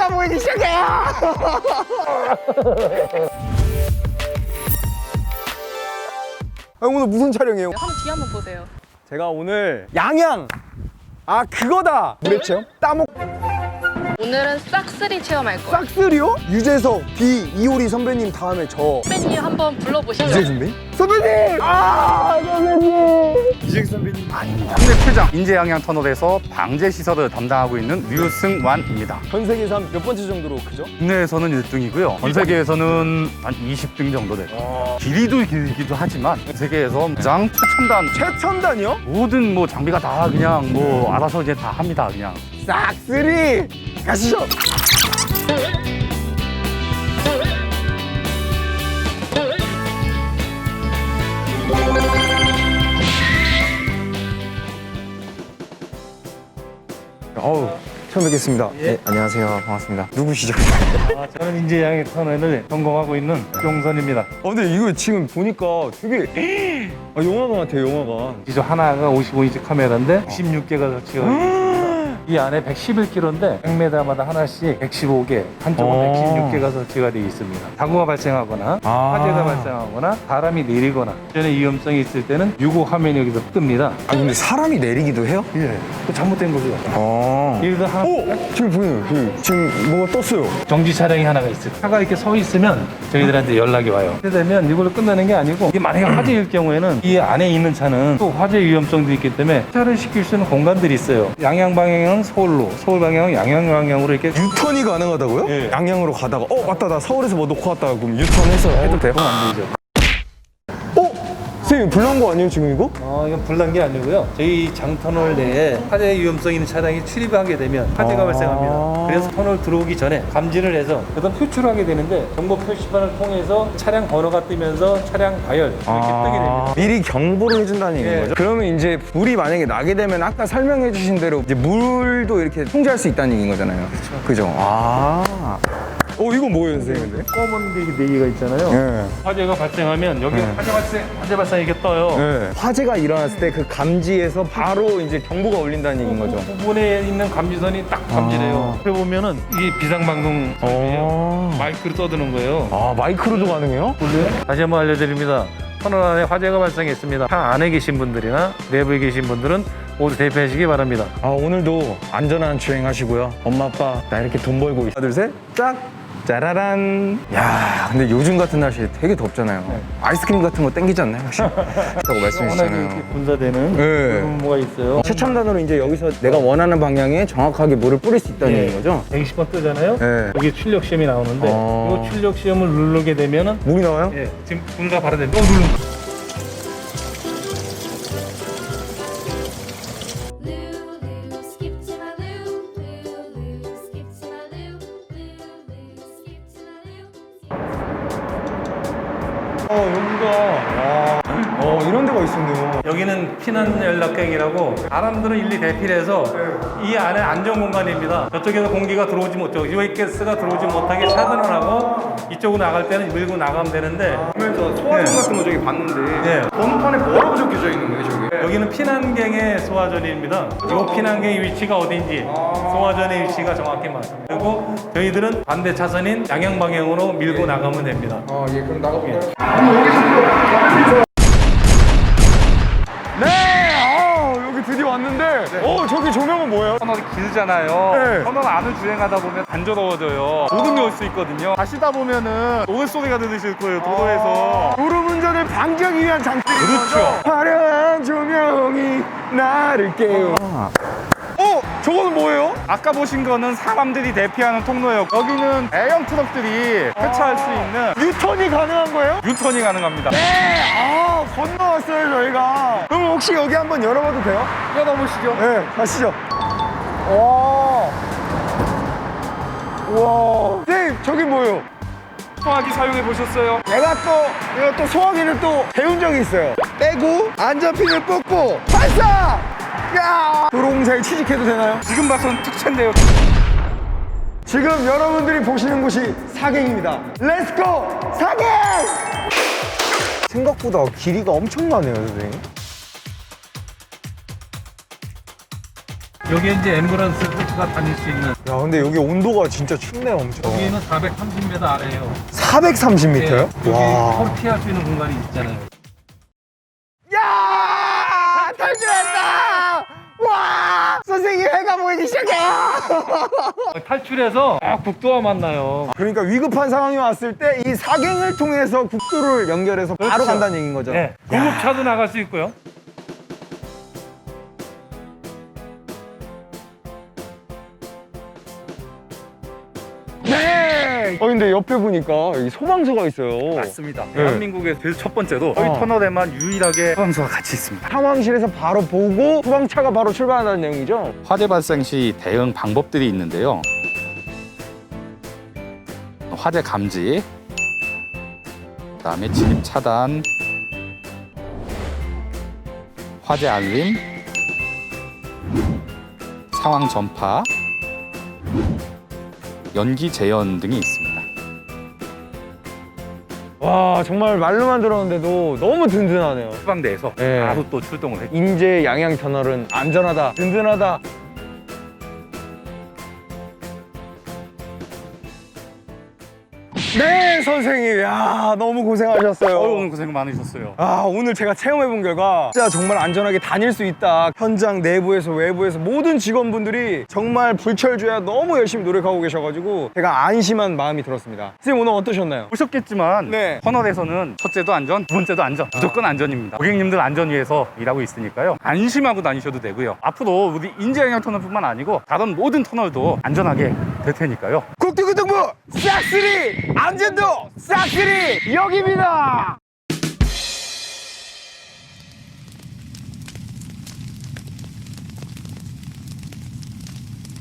사기가 보이기 시작해요. 아, 오늘 무슨 촬영이에요? 한번 뒤 한번 보세요. 제가 오늘 양양 아 그거다 물의 체험 따목 오늘은 싹쓸이 체험할 거예요. 싹쓸이요? 유재석 비 이효리 선배님 다음에 저 선배님 한번 불러보시죠. 이재 선배님 선배님 아 선배님 이재 선배님 아닙니다 현대 출장 인재양양 터널에서 방제 시설을 담당하고 있는 류승완입니다. 전 세계에서 한 몇 번째 정도로 크죠? 국내에서는 1등이고요. 전 세계에서는 한 20등 정도 돼요. 길이도 길기도 하지만 세계에서 가장 최첨단 최첨단이요? 모든 뭐 장비가 다 그냥 뭐 알아서 이제 다 합니다. 그냥. 싹쓸이 가시죠 처음 뵙겠습니다. 네, 안녕하세요. 반갑습니다. 누구시죠? 아, 저는 인제 양의 터널을 전공하고 있는 용선입니다. 어, 근데 이거 지금 보니까 되게 아, 영화관 같아요 영화관 기존 하나가 55인치 카메라인데 96개가 설치가 되어 있습니다. 이 안에 111kg인데 100m마다 하나씩 115개, 한쪽은 어. 116개가 설치가 되어 있습니다. 사고가 발생하거나 아. 화재가 발생하거나 바람이 내리거나 전에 위험성이 있을 때는 유고 화면이 여기서 뜹니다. 아 근데 사람이 내리기도 해요? 예, 그 잘못된 거죠. 아 예를 들어 하나 오! 지금 보여요 그, 지금 뭐가 떴어요 정지 차량이 하나가 있어요. 차가 이렇게 서 있으면 저희들한테 연락이 와요. 그렇게 되면 이걸로 끝나는 게 아니고 이게 만약에 화재일 경우에는 이 안에 있는 차는 또 화재 위험성도 있기 때문에 차를 시킬 수 있는 공간들이 있어요. 양양 방향은 서울로, 서울 방향은 양양 방향으로 이렇게 유턴이 가능하다고요? 예. 양양으로 가다가 어 맞다 나 서울에서 뭐 놓고 왔다 그럼 유턴해서 해도 돼요? 그건 안 되죠. 어? 선생님 불난 거 아니에요 지금 이거? 어, 이건 불난 게 아니고요. 저희 장터널 내에 화재 위험성 있는 차량이 출입하게 되면 화재가 아. 발생합니다. 그래서 터널 들어오기 전에 감지를 해서 그다음 표출하게 되는데 정보 표시판을 통해서 차량 번호가 뜨면서 차량 과열 이렇게 뜨게 됩니다. 미리 경보를 해준다는 얘기인 예. 거죠? 그러면 이제 불이 만약에 나게 되면 아까 설명해 주신 대로 이제 물도 이렇게 통제할 수 있다는 얘기인 거잖아요 그렇죠 그죠? 아 어, 이건 뭐예요 선생님 근데? 검은 게 네 개가 있잖아요. 예. 화재가 발생하면 여기 네. 화재 발생, 화재 발생 이게 떠요. 예. 화재가 일어났을 때 그 감지에서 바로 이제 경보가 울린다는 얘기인 거죠? 그 부분에 있는 감지선이 딱 감지돼요. 아. 그래 보면은 이게 비상방송 장비예요. 어. 마이크를 떠드는 거예요. 아 마이크로도 가능해요? 다시 한번 알려드립니다. 터널 안에 화재가 발생했습니다. 차 안에 계신 분들이나 내부에 계신 분들은 모두 대피하시기 바랍니다. 아 오늘도 안전한 주행하시고요 엄마 아빠 나 이렇게 돈 벌고 있어 하나 둘 셋 짝 짜라란 야 근데 요즘 같은 날씨에 되게 덥잖아요 아이스크림 같은 거 땡기지 않나요 혹시? 라고 워낙에 이렇게 분사되는 네. 그런 뭐가 있어요. 최첨단으로 이제 여기서 내가 원하는 방향에 정확하게 물을 뿌릴 수 있다는 예. 얘기인 거죠? 120번 뜨잖아요. 네. 여기 출력 시험이 나오는데 어. 이 출력 시험을 누르게 되면은 물이 나와요? 예, 지금 분사 발효됩니다. 어, 누르. 어 여기가 어 이런 데가 있었네요 여기는 피난 연락객이라고 사람들은 일리 대피를 해서 이 안에 안전 공간입니다. 저쪽에서 공기가 들어오지 못하고 유해 가스가 들어오지 못하게 차단을 하고 이쪽으로 나갈 때는 밀고 나가면 되는데 보면서 소화전 같은 거 저기 봤는데 예. 번호판에 뭐라고 적혀져 있는 거예요 저기? 여기는 피난갱의 소화전입니다. 이 피난갱의 위치가 어딘지 소화전의 위치가 정확히 맞습니다. 그리고 저희들은 반대 차선인 양양 방향으로 밀고 나가면 됩니다. 아예 그럼 나가볼까요? 네! 조명은 뭐예요? 터널이 길잖아요. 네. 터널 안을 주행하다 보면 단조로워져요. 녹음이 올 수 있거든요. 가시다 보면은 노래 소리가 들리실 거예요. 도로에서. 도로 운전을 방지하기 위한 장치인 그렇죠. 화려한 조명이 나를 깨워 어? 저거는 뭐예요? 아까 보신 거는 사람들이 대피하는 통로예요. 여기는 대형 트럭들이 폐차할 수 있는 유턴이 가능한 거예요? 유턴이 가능합니다. 네! 아 건너왔어요 저희가 그럼 혹시 여기 한번 열어봐도 돼요? 열어보시죠. 네 가시죠 와 우와 선생님 저기 뭐예요? 소화기 사용해 보셨어요? 내가 또 내가 또 소화기를 또 배운 적이 있어요. 빼고 안전핀을 뽑고 발사! 야! 도롱사에 취직해도 되나요? 지금 봐서는 특채인데요. 지금 여러분들이 보시는 곳이 사갱입니다. 렛츠고 사갱! 생각보다 길이가 엄청나네요, 선생님. 여기 이제 앰뷸런스가 다닐 수 있는 야 근데 여기 온도가 진짜 춥네 엄청. 여기는 430m 아래에요. 430m요? 여기 와. 서로 피할 수 있는 공간이 있잖아요. 보이기 시작해요. 탈출해서 아, 국도와 만나요. 그러니까 위급한 상황이 왔을 때 이 사갱을 통해서 국도를 연결해서 바로 그렇죠. 간다는 얘기인 거죠. 네, 공급차도 나갈 수 있고요. 네. 어 근데 옆에 보니까 여기 소방서가 있어요. 맞습니다. 대한민국의 제일 첫 번째로 저희 어. 터널에만 유일하게 소방서가 같이 있습니다. 상황실에서 바로 보고 소방차가 바로 출발한다는 내용이죠. 화재 발생 시 대응 방법들이 있는데요. 화재 감지, 그다음에 진입 차단, 화재 알림, 상황 전파, 연기 재현 등이 있습니다. 와 정말 말로만 들었는데도 너무 든든하네요. 해방대에서 네. 바로 또 출동을 했 인제 양양 터널은 안전하다, 든든하다. 네 선생님, 야 너무 고생하셨어요. 어, 오늘 고생 많으셨어요. 아 오늘 제가 체험해본 결과 진짜 정말 안전하게 다닐 수 있다 현장 내부에서 외부에서 모든 직원분들이 정말 불철주야 너무 열심히 노력하고 계셔가지고 제가 안심한 마음이 들었습니다 선생님 오늘 어떠셨나요? 보셨겠지만 네. 터널에서는 첫째도 안전, 두 번째도 안전, 무조건 안전입니다. 고객님들 안전 위해서 일하고 있으니까요. 안심하고 다니셔도 되고요. 앞으로 우리 인제양양 터널뿐만 아니고 다른 모든 터널도 안전하게 될 테니까요. 국토교통부 싹쓸이! 안전도 싹쓸이! 여기입니다